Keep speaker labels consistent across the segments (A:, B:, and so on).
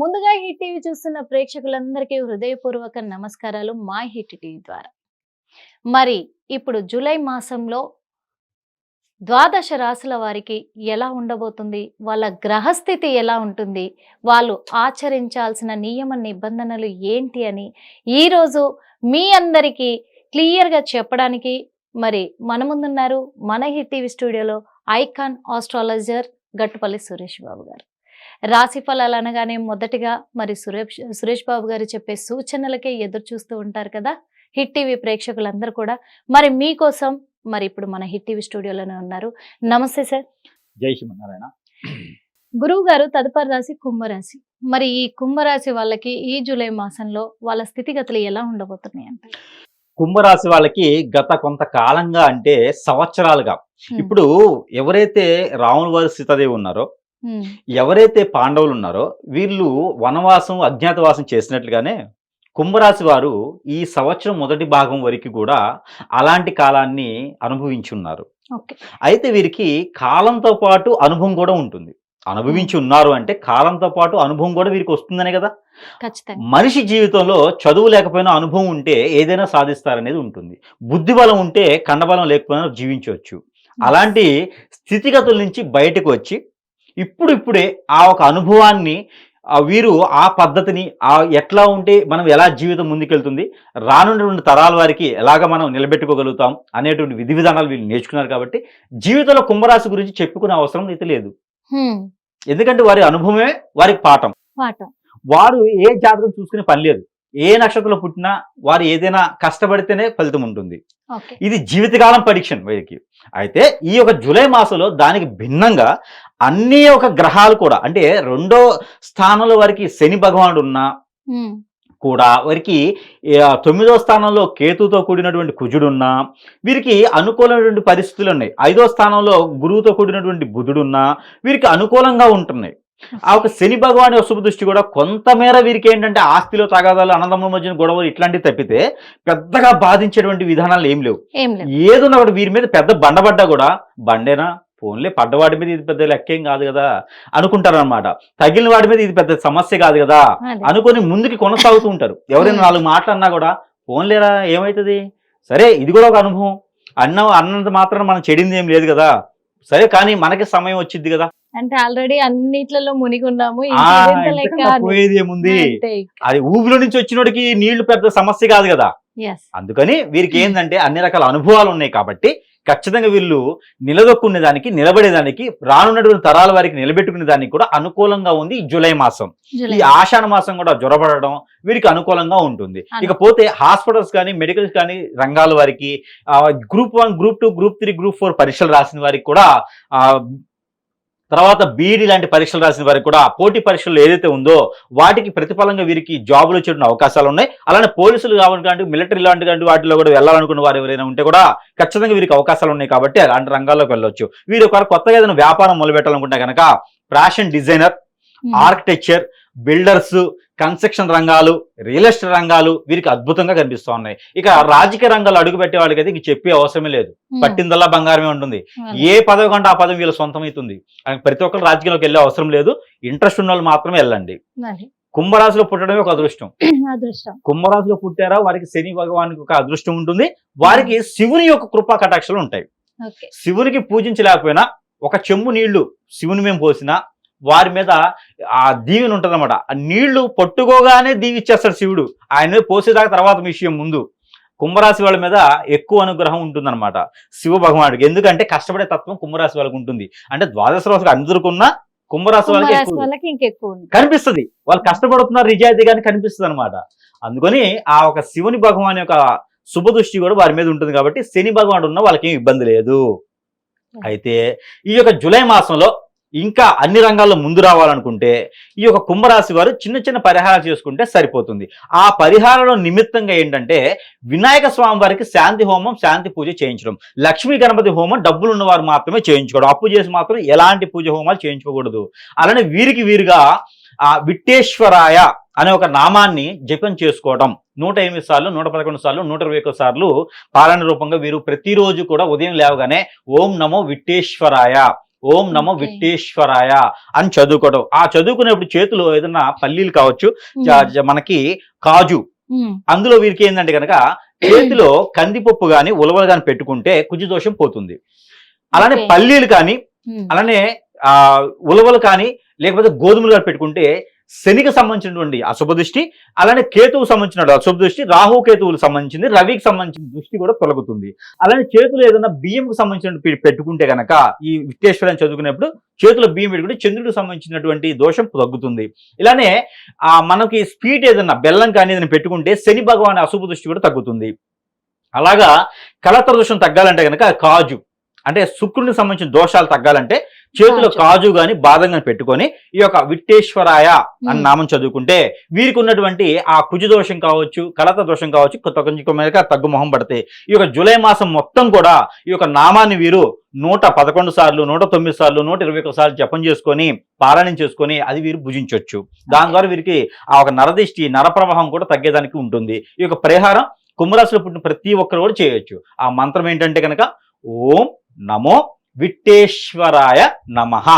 A: ముందుగా hit TV చూస్తున్న ప్రేక్షకులందరికీ హృదయపూర్వక నమస్కారాలు మా హిట్ టీవీ ద్వారా. మరి ఇప్పుడు జూలై మాసంలో ద్వాదశ రాశుల వారికి ఎలా ఉండబోతుంది? వాళ్ళ గ్రహస్థితి ఎలా ఉంటుంది? వాళ్ళు ఆచరించాల్సిన నియమ నిబంధనలు ఏంటి అని ఈరోజు మీ అందరికీ క్లియర్గా చెప్పడానికి మరి మన ముందున్నారు మన హిట్ టీవీ స్టూడియోలో ఐకాన్ ఆస్ట్రాలజర్ గట్టుపల్లి సురేష్ బాబు గారు. రాశి ఫలాలు అనగానే మొదటిగా మరి సురేష్ సురేష్ బాబు గారు చెప్పే సూచనలకే ఎదురు చూస్తూ ఉంటారు కదా? హిట్ టీవీ ప్రేక్షకులందరూ కూడా. మరి మీకోసం మరి ఇప్పుడు మన హిట్ టీవీ స్టూడియోలోనే ఉన్నారు. నమస్తే సార్.
B: జై శ్రీమన్నారాయణ
A: గురువు గారు తదుపరి రాశి కుంభరాశి. మరి ఈ కుంభరాశి వాళ్ళకి ఈ జూలై మాసంలో వాళ్ళ స్థితిగతులు ఎలా ఉండబోతున్నాయి అంటే
B: కుంభరాశి వాళ్ళకి గత కొంతకాలంగా అంటే సంవత్సరాలుగా. ఇప్పుడు ఎవరైతే రాముల వారి సీతాదేవి ఉన్నారో ఎవరైతే పాండవులు ఉన్నారో వీళ్ళు వనవాసం అజ్ఞాతవాసం చేసినట్లుగానే కుంభరాశి వారు ఈ సంవత్సరం మొదటి భాగం వరకు కూడా అలాంటి కాలాన్ని అనుభవించి ఉన్నారు
A: ఓకే.
B: అయితే వీరికి కాలంతో పాటు అనుభవం కూడా ఉంటుంది. అనుభవించి ఉన్నారు అంటే కాలంతో పాటు అనుభవం కూడా వీరికి వస్తుందనే కదా? మనిషి జీవితంలో చదువు లేకపోయినా అనుభవం ఉంటే ఏదైనా సాధిస్తారనేది ఉంటుంది. బుద్ధి బలం ఉంటే కండబలం లేకపోయినా జీవించవచ్చు. అలాంటి స్థితిగతుల నుంచి బయటకు వచ్చి ఇప్పుడు ఇప్పుడే ఆ ఒక అనుభవాన్ని వీరు ఆ పద్ధతిని ఆ ఎట్లా ఉంటే మనం ఎలా జీవితం ముందుకెళ్తుంది రానున్నటువంటి తరాల వారికి ఎలాగ మనం నిలబెట్టుకోగలుగుతాం అనేటువంటి విధి విధానాలు వీళ్ళు నేర్చుకున్నారు కాబట్టి జీవితంలో కుంభరాశి గురించి చెప్పుకునే అవసరం అయితే లేదు. ఎందుకంటే వారి అనుభవమే వారికి పాఠం.
A: పాఠం.
B: వారు ఏ జాతకం చూసుకునే పని లేదు. ఏ నక్షత్రంలో పుట్టినా వారు ఏదైనా కష్టపడితేనే ఫలితం ఉంటుంది. ఇది జీవితకాలం పరీక్ష వీరికి అయితే ఈ యొక్క జూలై మాసంలో దానికి భిన్నంగా అన్ని ఒక గ్రహాలు కూడా. అంటే రెండో స్థానంలో వారికి శని భగవానుడు ఉన్నా. కూడా వారికి తొమ్మిదో స్థానంలో కేతుతో కూడినటువంటి కుజుడున్నా వీరికి అనుకూలమైనటువంటి పరిస్థితులు ఉన్నాయి. ఐదో స్థానంలో గురువుతో కూడినటువంటి బుధుడున్నా వీరికి అనుకూలంగా ఉంటున్నాయి. ఆ ఒక శని భగవాని అశుభ దృష్టి కూడా కొంతమేర వీరికి ఏంటంటే ఆస్తిలో తగాదాలు అన్నదమ్ముల మధ్యన గొడవలు ఇట్లాంటివి తప్పితే పెద్దగా బాధించేటువంటి విధానాలు ఏం లేవు. ఏదున్నా వీరి మీద పెద్ద బండబడ్డా కూడా బండేనా? ఫోన్లే పడ్డవాడి మీద ఇది పెద్ద లెక్కేం కాదు కదా అనుకుంటారు అనమాట తగిలిన వాడి మీద ఇది పెద్ద సమస్య కాదు కదా. అనుకొని ముందుకి కొనసాగుతూ ఉంటారు ఎవరైనా. నాలుగు మాటలు అన్నా కూడా ఫోన్లేరా ఏమవుతుంది సరే ఇది కూడా ఒక అనుభవం అన్న అన్నంత మాత్రం మనం చెడింది ఏం లేదు కదా సరే కానీ మనకి సమయం వచ్చింది కదా
A: అంటే ఆల్రెడీ అన్నిట్లలో మునిగి ఉన్నాము
B: ఆ,
A: ఇంకెంత లెక్క
B: ఇంతకన్నా
A: అని.
B: పోయేది ఏముంది. అది ఊబిలో నుంచి వచ్చినోడికి నీళ్ళు పెద్ద సమస్య కాదు కదా. అందుకని వీరికి. ఏంటంటే అన్ని రకాల అనుభవాలు ఉన్నాయి కాబట్టి ఖచ్చితంగా వీళ్ళు నిలదొక్కునే దానికి నిలబడేదానికి రానున్నటువంటి తరాల వారికి నిలబెట్టుకునే దానికి కూడా అనుకూలంగా ఉంది ఈ జూలై మాసం. ఈ ఆషాఢ మాసం కూడా జ్వరపడడం వీరికి అనుకూలంగా ఉంటుంది. ఇకపోతే హాస్పిటల్స్ కానీ మెడికల్స్ కానీ రంగాల వారికి group one group two group three group four పరీక్షలు రాసిన వారికి కూడా ఆ, తర్వాత బీఈడి లాంటి పరీక్షలు రాసిన వారికి కూడా పోటీ పరీక్షలు ఏదైతే ఉందో వాటికి ప్రతిఫలంగా వీరికి జాబులు వచ్చేటువంటి అవకాశాలు ఉన్నాయి అలానే పోలీసులు కావాలి కానీ మిలిటరీ లాంటి వాటిలో కూడా వెళ్ళాలనుకున్న వారు ఎవరైనా ఉంటే కూడా ఖచ్చితంగా వీరికి అవకాశాలు ఉన్నాయి కాబట్టి అలాంటి రంగాల్లోకి వెళ్ళొచ్చు వీరు ఒకవేళ కొత్తగా ఏదైనా వ్యాపారం మొదలు పెట్టాలనుకుంటే కనుక fashion designer. Architecture builders construction రంగాలు రియల్ ఎస్టేట్ రంగాలు వీరికి అద్భుతంగా కనిపిస్తూ ఉన్నాయి. ఇక రాజకీయ రంగాలు అడుగు పెట్టే వాళ్ళకైతే ఇంక చెప్పే అవసరమే లేదు.
A: హ్మ్.
B: పట్టిందల్లా బంగారమే ఉంటుంది. ఏ పదవి కంటే ఆ పదవి వీళ్ళ సొంతమవుతుంది అని ప్రతి ఒక్కరు రాజకీయంలోకి వెళ్ళే అవసరం లేదు. ఇంట్రెస్ట్ ఉన్న వాళ్ళు మాత్రమే వెళ్ళండి. కుంభరాశిలో పుట్టడమే ఒక అదృష్టం.
A: అదృష్టం.
B: కుంభరాశిలో పుట్టారా? వారికి శని భగవానికి ఒక అదృష్టం ఉంటుంది. వారికి శివుని యొక్క కృపా కటాక్షలు ఉంటాయి. శివునికి పూజించలేకపోయినా ఒక చెంబు నీళ్ళు శివుని మేము పోసినా వారి మీద ఆ దీవెన ఉంటుందన్నమాట. ఆ నీళ్ళు పట్టుకోగానే దీవిచ్చేస్తాడు శివుడు. ఆయన పోసేదాకా తర్వాత విషయం ముందు. కుంభరాశి వాళ్ళ మీద ఎక్కువ అనుగ్రహం ఉంటుందన్నమాట. శివ భగవానుడికి ఎందుకంటే కష్టపడే తత్వం కుంభరాశి వాళ్ళకి ఉంటుంది. అంటే ద్వాదశ రాశులకు అందరికున్న కుంభరాశి వాళ్ళకి కనిపిస్తుంది. వాళ్ళు కష్టపడుతున్నారు నిజాయితీగానే కనిపిస్తుంది అనమాట అందుకని ఆ ఒక శివుని భగవాన్ యొక్క శుభ దృష్టి కూడా వారి మీద ఉంటుంది కాబట్టి శని భగవానుడు ఉన్న వాళ్ళకి ఏం ఇబ్బంది లేదు. అయితే ఈ యొక్క జూలై మాసంలో ఇంకా అన్ని రంగాల్లో ముందు రావాలనుకుంటే ఈ యొక్క కుంభరాశి వారు చిన్న చిన్న పరిహారాలు చేసుకుంటే సరిపోతుంది. ఆ పరిహారంలో నిమిత్తంగా ఏంటంటే వినాయక స్వామి వారికి శాంతి హోమం శాంతి పూజ చేయించడం. లక్ష్మీ గణపతి హోమం డబ్బులు ఉన్నవారు మాత్రమే చేయించుకోవడం. అప్పు చేసి మాత్రం ఎలాంటి పూజ హోమాలు చేయించుకోకూడదు. అలానే వీరికి వీరుగా ఆ విట్టేశ్వరాయ అనే ఒక నామాన్ని జపం చేసుకోవడం. నూట ఎనిమిది సార్లు నూట పదకొండు సార్లు నూట ఇరవై ఒక్క సార్లు పాలన రూపంగా వీరు ప్రతిరోజు కూడా ఉదయం లేవగానే ఓం నమో విట్టేశ్వరాయ ఓం నమో. విట్టేశ్వరాయ అని చదువుకోవడం. ఆ చదువుకునేప్పుడు చేతిలో ఏదైనా పల్లీలు కావచ్చు మనకి కాజు. అందులో వీరికి ఏంటంటే కనుక చేతిలో కందిపప్పు గాని ఉలవలు గాని పెట్టుకుంటే కుజు దోషం పోతుంది. అలానే. పల్లీలు కానీ అలానే ఆ ఉలవలు కానీ లేకపోతే గోధుమలు కానీ పెట్టుకుంటే శనికి సంబంధించినటువంటి అశుభ దృష్టి అలానే కేతువు సంబంధించిన అశుభ దృష్టి రాహు కేతువులకు సంబంధించింది రవికి సంబంధించిన దృష్టి కూడా తొలగుతుంది. అలానే చేతులు ఏదైనా బియ్యంకు సంబంధించిన పెట్టుకుంటే గనక ఈ విశ్వేశ్వరం చదువుకునేప్పుడు చేతుల బియ్యం పెట్టుకుంటే చంద్రుడికి సంబంధించినటువంటి దోషం తగ్గుతుంది. ఇలానే ఆ మనకి స్వీట్ ఏదైనా బెల్లం కానీ ఏదైనా పెట్టుకుంటే శని భగవాన్ అశుభ దృష్టి కూడా తగ్గుతుంది. అలాగా కళత్ర దోషం తగ్గాలంటే కనుక కాజు అంటే శుక్రునికి సంబంధించిన దోషాలు తగ్గాలంటే చేతిలో
A: కాజు.
B: గాని బాదం గాని పెట్టుకొని ఈ యొక్క విట్టేశ్వరాయ అని నామం చదువుకుంటే వీరికి ఉన్నటువంటి ఆ కుజు దోషం కావచ్చు కలత దోషం కావచ్చు కొత్త కొంచెం మీద తగ్గు మొహం పడతాయి ఈ యొక్క జూలై మాసం మొత్తం కూడా ఈ యొక్క నామాన్ని వీరు నూట పదకొండు సార్లు నూట తొమ్మిది సార్లు నూట ఇరవై ఒక్క సార్లు జపం చేసుకొని పారాయణం చేసుకొని అది వీరు భుజించవచ్చు దాని ద్వారా వీరికి ఆ ఒక నరదిష్టి నరప్రవాహం కూడా తగ్గేదానికి ఉంటుంది. ఈ యొక్క పరిహారం కుంభరాశిలో పుట్టిన ప్రతి ఒక్కరు కూడా చేయొచ్చు. ఆ మంత్రం ఏంటంటే కనుక ఓం నమో విట్టేశ్వరాయ నమః.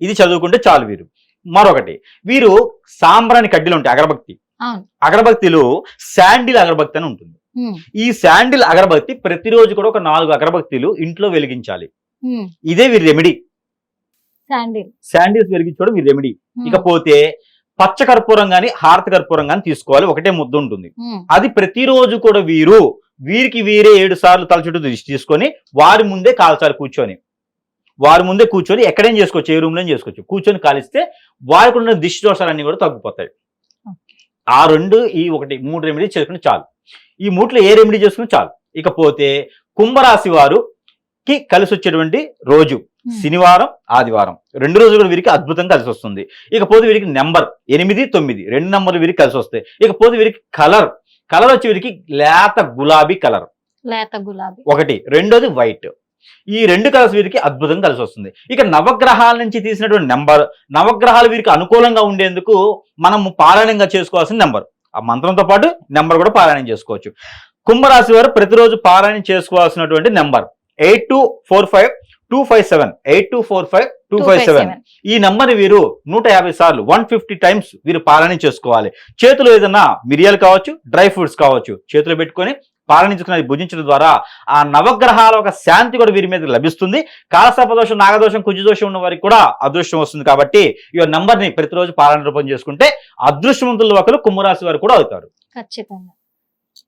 B: ఇది చదువుకుంటే చాలు వీరు. మరొకటి వీరు సాంబ్రాని కడ్డీలు ఉంటాయి అగరబత్తి.
A: అవును.
B: అగరబత్తిలు శాండిల్ అగరబత్తి అని ఉంటుంది. ఈ శాండిల్ అగరబత్తి ప్రతిరోజు కూడా ఒక నాలుగు అగరబత్తిలు ఇంట్లో వెలిగించాలి. ఇదే వీరి రెమెడీ.
A: శాండిల్.
B: శాండిల్స్ వెలిగించడం వీరి రెమెడీ. ఇకపోతే పచ్చ కర్పూరం గాని హారతి కర్పూరం గాని తీసుకోవాలి. ఒకటే ముద్ద ఉంటుంది. అది ప్రతిరోజు కూడా వీరు వీరికి వీరే ఏడు సార్లు తల చుట్టూ దిష్టి తీసుకొని వారి ముందే కాల్చాలి కూర్చొని. వారి ముందే కూర్చొని ఎక్కడేం చేసుకోవచ్చు? ఏ రూమ్లో చేసుకోవచ్చు? కూర్చొని కాలిస్తే వారికి ఉన్న దిష్టి దోషాలన్నీ కూడా తగ్గిపోతాయి. ఆ రెండు ఈ ఒకటి మూడు రెమెడీ చేసుకుని చాలు. ఈ మూట్లో ఏ రెమెడీ చేసుకుని చాలు. ఇకపోతే కుంభరాశి వారుకి కలిసి వచ్చేటువంటి రోజు శనివారం ఆదివారం. రెండు రోజులు కూడా వీరికి అద్భుతంగా కలిసి వస్తుంది ఇకపోతే వీరికి నెంబర్ ఎనిమిది తొమ్మిది. రెండు నెంబర్లు వీరికి కలిసి వస్తాయి ఇకపోతే వీరికి కలర్ కలర్ వచ్చి వీరికి లేత గులాబీ కలర్.
A: లేత గులాబీ.
B: ఒకటి రెండోది వైట్. ఈ రెండు కలర్స్ వీరికి అద్భుతంగా కలిసి వస్తుంది. ఇక నవగ్రహాల నుంచి తీసినటువంటి నెంబర్ నవగ్రహాలు వీరికి అనుకూలంగా ఉండేందుకు మనము పారాయణంగా చేసుకోవాల్సిన నెంబర్. ఆ మంత్రంతో పాటు నెంబర్ కూడా పారాయణం చేసుకోవచ్చు. కుంభరాశి వారు ప్రతిరోజు పారాయణం చేసుకోవాల్సినటువంటి number eight two four five two five seven eight two four five two five seven. ఈ నంబర్ వీరు నూట యాభై సార్లు వన్ ఫిఫ్టీ టైమ్స్ వీరు పారాయణ చేసుకోవాలి. చేతిలో ఏదైనా మిరియాలు కావచ్చు డ్రై ఫ్రూట్స్ కావచ్చు చేతిలో పెట్టుకొని పాలనించుకుని భుజించడం ద్వారా ఆ నవగ్రహాల ఒక శాంతి కూడా వీరి మీద లభిస్తుంది. కాలసర్ప దోషం నాగదోషం కుజు దోషం ఉన్న వారికి కూడా అదృష్టం వస్తుంది కాబట్టి ఈ నంబర్ని ప్రతిరోజు పాలన రూపం చేసుకుంటే అదృష్టవంతుల ఒకరు కుంభరాశి వారు కూడా అవుతారు.
A: ఖచ్చితంగా.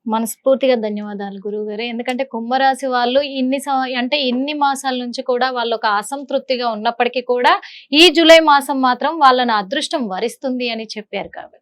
A: మనస్ఫూర్తిగా ధన్యవాదాలు గురువు గారు ఎందుకంటే కుంభరాశి వాళ్ళు ఇన్ని అంటే ఇన్ని మాసాల నుంచి కూడా వాళ్ళు ఒక అసంతృప్తిగా ఉన్నప్పటికీ కూడా ఈ జూలై మాసం మాత్రం వాళ్ళని అదృష్టం వరిస్తుంది అని చెప్పారు కాబట్టి.